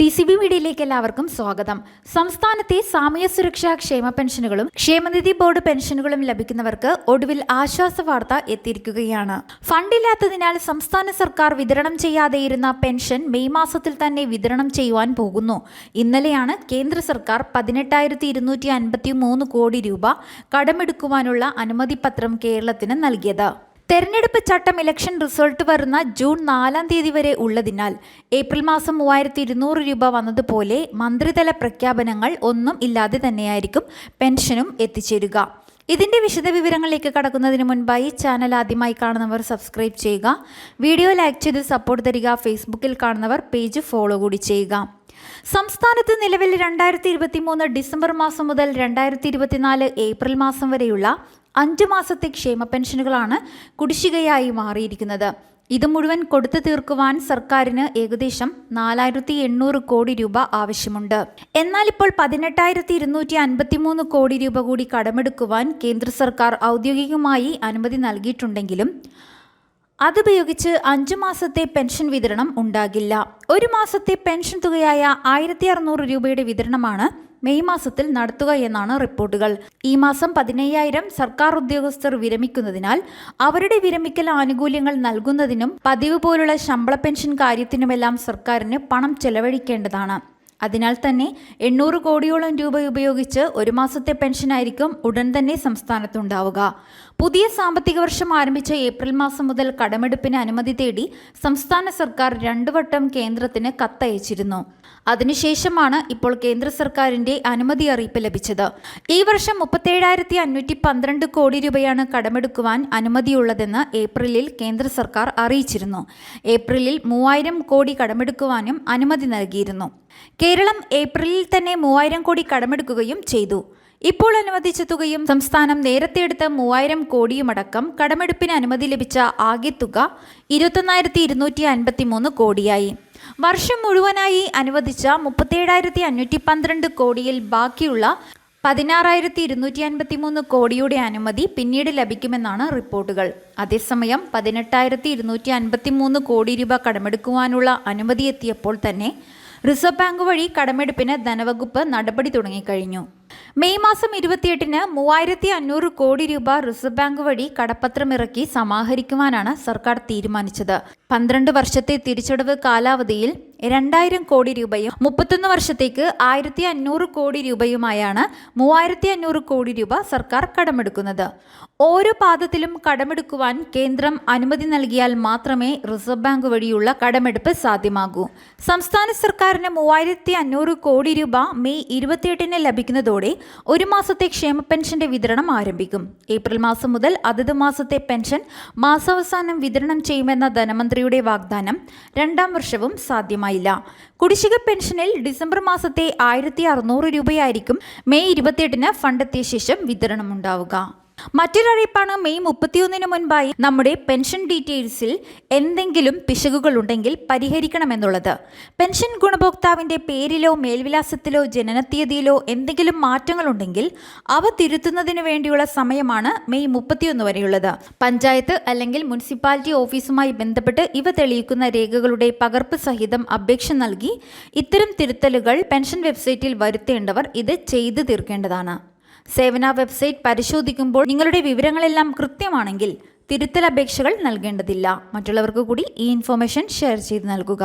D C B മീഡിയയിലേക്ക് എല്ലാവർക്കും സ്വാഗതം. സംസ്ഥാനത്തെ സാമൂഹ്യ സുരക്ഷാ ക്ഷേമ പെൻഷനുകളും ക്ഷേമനിധി ബോർഡ് പെൻഷനുകളും ലഭിക്കുന്നവർക്ക് ഒടുവിൽ ആശ്വാസ വാർത്ത എത്തിയിരിക്കുകയാണ്. ഫണ്ടില്ലാത്തതിനാൽ സംസ്ഥാന സർക്കാർ വിതരണം ചെയ്യാതെയിരുന്ന പെൻഷൻ മെയ് മാസത്തിൽ തന്നെ വിതരണം ചെയ്യുവാൻ പോകുന്നു. ഇന്നലെയാണ് കേന്ദ്ര സർക്കാർ പതിനെട്ടായിരത്തി ഇരുന്നൂറ്റി അൻപത്തി മൂന്ന് കോടി രൂപ കടമെടുക്കുവാനുള്ള അനുമതി പത്രം കേരളത്തിന് നൽകിയത്. തെരഞ്ഞെടുപ്പ് ചട്ടം ഇലക്ഷൻ റിസൾട്ട് വരുന്ന ജൂൺ നാലാം തീയതി വരെ ഉള്ളതിനാൽ ഏപ്രിൽ മാസം മൂവായിരത്തി ഇരുന്നൂറ് രൂപ വന്നതുപോലെ മന്ത്രിതല പ്രഖ്യാപനങ്ങൾ ഒന്നും ഇല്ലാതെ തന്നെയായിരിക്കും പെൻഷനും എത്തിച്ചേരുക. ഇതിന്റെ വിശദവിവരങ്ങളിലേക്ക് കടക്കുന്നതിന് മുൻപായി ചാനൽ ആദ്യമായി കാണുന്നവർ സബ്സ്ക്രൈബ് ചെയ്യുക. വീഡിയോ ലൈക്ക് ചെയ്ത് സപ്പോർട്ട് തരിക. ഫേസ്ബുക്കിൽ കാണുന്നവർ പേജ് ഫോളോ കൂടി ചെയ്യുക. സംസ്ഥാനത്ത് നിലവിൽ രണ്ടായിരത്തി ഇരുപത്തി മൂന്ന് ഡിസംബർ മാസം മുതൽ രണ്ടായിരത്തി ഇരുപത്തിനാല് ഏപ്രിൽ മാസം വരെയുള്ള അഞ്ച് മാസത്തെ ക്ഷേമ പെൻഷനുകളാണ് കുടിശ്ശികയായി മാറിയിരിക്കുന്നത്. ഇത് മുഴുവൻ കൊടുത്തു തീർക്കുവാൻ സർക്കാരിന് ഏകദേശം നാലായിരത്തി എണ്ണൂറ് കോടി രൂപ ആവശ്യമുണ്ട്. എന്നാൽ ഇപ്പോൾ പതിനെട്ടായിരത്തി ഇരുന്നൂറ്റി അൻപത്തിമൂന്ന് കോടി രൂപ കൂടി കടമെടുക്കുവാൻ കേന്ദ്ര സർക്കാർ ഔദ്യോഗികമായി അനുമതി നൽകിയിട്ടുണ്ടെങ്കിലും അതുപയോഗിച്ച് അഞ്ചു മാസത്തെ പെൻഷൻ വിതരണം ഉണ്ടാകില്ല. ഒരു മാസത്തെ പെൻഷൻ തുകയായ ആയിരത്തി അറുന്നൂറ് രൂപയുടെ വിതരണമാണ് മെയ് മാസത്തിൽ നടത്തുക എന്നാണ് റിപ്പോർട്ടുകൾ. ഈ മാസം പതിനയ്യായിരം സർക്കാർ ഉദ്യോഗസ്ഥർ വിരമിക്കുന്നതിനാൽ അവരുടെ വിരമിക്കൽ ആനുകൂല്യങ്ങൾ നൽകുന്നതിനും പതിവ് പോലുള്ള ശമ്പള പെൻഷൻ കാര്യത്തിനുമെല്ലാം സർക്കാരിന് പണം ചെലവഴിക്കേണ്ടതാണ്. അതിനാൽ തന്നെ എണ്ണൂറ് കോടിയോളം രൂപ ഉപയോഗിച്ച് ഒരു മാസത്തെ പെൻഷനായിരിക്കും ഉടൻ തന്നെ സംസ്ഥാനത്തുണ്ടാവുക. പുതിയ സാമ്പത്തിക വർഷം ആരംഭിച്ച ഏപ്രിൽ മാസം മുതൽ കടമെടുപ്പിന് അനുമതി തേടി സംസ്ഥാന സർക്കാർ രണ്ടു വട്ടം കേന്ദ്രത്തിന് കത്തയച്ചിരുന്നു. അതിനുശേഷമാണ് ഇപ്പോൾ കേന്ദ്ര സർക്കാരിന്റെ അനുമതി അറിയിപ്പ് ലഭിച്ചത്. ഈ വർഷം മുപ്പത്തേഴായിരത്തി അഞ്ഞൂറ്റി പന്ത്രണ്ട് കോടി രൂപയാണ് കടമെടുക്കുവാൻ അനുമതിയുള്ളതെന്ന് ഏപ്രിലിൽ കേന്ദ്ര സർക്കാർ അറിയിച്ചിരുന്നു. ഏപ്രിലിൽ മൂവായിരം കോടി കടമെടുക്കുവാനും അനുമതി നൽകിയിരുന്നു. കേരളം ഏപ്രിലിൽ തന്നെ മൂവായിരം കോടി കടമെടുക്കുകയും ചെയ്തു. ഇപ്പോൾ അനുവദിച്ച തുകയും സംസ്ഥാനം നേരത്തെ എടുത്ത മൂവായിരം കോടിയുമടക്കം കടമെടുപ്പിന് അനുമതി ലഭിച്ച ആകെ തുക ഇരുപത്തൊന്നായിരത്തി ഇരുന്നൂറ്റി അൻപത്തി മൂന്ന് കോടിയായി. വർഷം മുഴുവനായി അനുവദിച്ച മുപ്പത്തേഴായിരത്തി അഞ്ഞൂറ്റി പന്ത്രണ്ട് കോടിയിൽ ബാക്കിയുള്ള പതിനാറായിരത്തി ഇരുന്നൂറ്റി അൻപത്തി മൂന്ന് കോടിയുടെ അനുമതി പിന്നീട് ലഭിക്കുമെന്നാണ് റിപ്പോർട്ടുകൾ. അതേസമയം പതിനെട്ടായിരത്തി ഇരുന്നൂറ്റി അൻപത്തി മൂന്ന് കോടി രൂപ കടമെടുക്കുവാനുള്ള അനുമതി എത്തിയപ്പോൾ തന്നെ റിസർവ് ബാങ്ക് വഴി കടമെടുപ്പിന് ധനവകുപ്പ് നടപടി തുടങ്ങിക്കഴിഞ്ഞു. മെയ് മാസം ഇരുപത്തിയെട്ടിന് മൂവായിരത്തി അഞ്ഞൂറ് കോടി രൂപ റിസർവ് ബാങ്ക് വഴി കടപ്പത്രമിറക്കി സമാഹരിക്കുവാനാണ് സർക്കാർ തീരുമാനിച്ചത്. പന്ത്രണ്ട് വർഷത്തെ തിരിച്ചടവ് കാലാവധിയിൽ രണ്ടായിരം കോടി രൂപയും മുപ്പത്തൊന്ന് വർഷത്തേക്ക് ആയിരത്തി അഞ്ഞൂറ് കോടി രൂപയുമായാണ് മൂവായിരത്തി അഞ്ഞൂറ് കോടി രൂപ സർക്കാർ കടമെടുക്കുന്നത്. ഓരോ പാദത്തിലും കടമെടുക്കുവാൻ കേന്ദ്രം അനുമതി നൽകിയാൽ മാത്രമേ റിസർവ് ബാങ്ക് വഴിയുള്ള കടമെടുപ്പ് സാധ്യമാകൂ. സംസ്ഥാന സർക്കാരിന് മൂവായിരത്തി അഞ്ഞൂറ് കോടി രൂപ മെയ് ഇരുപത്തിയെട്ടിന് ലഭിക്കുന്നതോടെ ഒരു മാസത്തെ ക്ഷേമ പെൻഷന്റെ വിതരണം ആരംഭിക്കും. ഏപ്രിൽ മാസം മുതൽ അതത് മാസത്തെ പെൻഷൻ മാസാവസാനം വിതരണം ചെയ്യുമെന്ന ധനമന്ത്രിയുടെ വാഗ്ദാനം രണ്ടാം വർഷവും സാധ്യമായില്ല കുടിശ്ശിക പെൻഷനിൽ ഡിസംബർ മാസത്തെ ആയിരത്തി അറുന്നൂറ് രൂപയായിരിക്കും മെയ് ഇരുപത്തിയെട്ടിന് ഫണ്ടെത്തിയ ശേഷം വിതരണം ഉണ്ടാവുക മറ്റൊരറിയിപ്പാണ് മെയ് മുപ്പത്തിയൊന്നിന് മുൻപായി നമ്മുടെ പെൻഷൻ ഡീറ്റെയിൽസിൽ എന്തെങ്കിലും പിശകുകൾ ഉണ്ടെങ്കിൽ പരിഹരിക്കണമെന്നുള്ളത്. പെൻഷൻ ഗുണഭോക്താവിന്റെ പേരിലോ മേൽവിലാസത്തിലോ ജനനത്തീയതിയിലോ എന്തെങ്കിലും മാറ്റങ്ങളുണ്ടെങ്കിൽ അവ തിരുത്തുന്നതിന് വേണ്ടിയുള്ള സമയമാണ് മെയ് മുപ്പത്തിയൊന്ന് വരെയുള്ളത്. പഞ്ചായത്ത് അല്ലെങ്കിൽ മുനിസിപ്പാലിറ്റി ഓഫീസുമായി ബന്ധപ്പെട്ട് ഇവ തെളിയിക്കുന്ന രേഖകളുടെ പകർപ്പ് സഹിതം അപേക്ഷ നൽകി ഇത്തരം തിരുത്തലുകൾ പെൻഷൻ വെബ്സൈറ്റിൽ വരുത്തേണ്ടവർ ഇത് ചെയ്തു തീർക്കേണ്ടതാണ്. സേവന വെബ്സൈറ്റ് പരിശോധിക്കുമ്പോൾ നിങ്ങളുടെ വിവരങ്ങളെല്ലാം കൃത്യമാണെങ്കിൽ തിരുത്തൽ അപേക്ഷകൾ നൽകേണ്ടതില്ല. മറ്റുള്ളവർക്ക് കൂടി ഈ ഇൻഫോർമേഷൻ ഷെയർ ചെയ്ത് നൽകുക.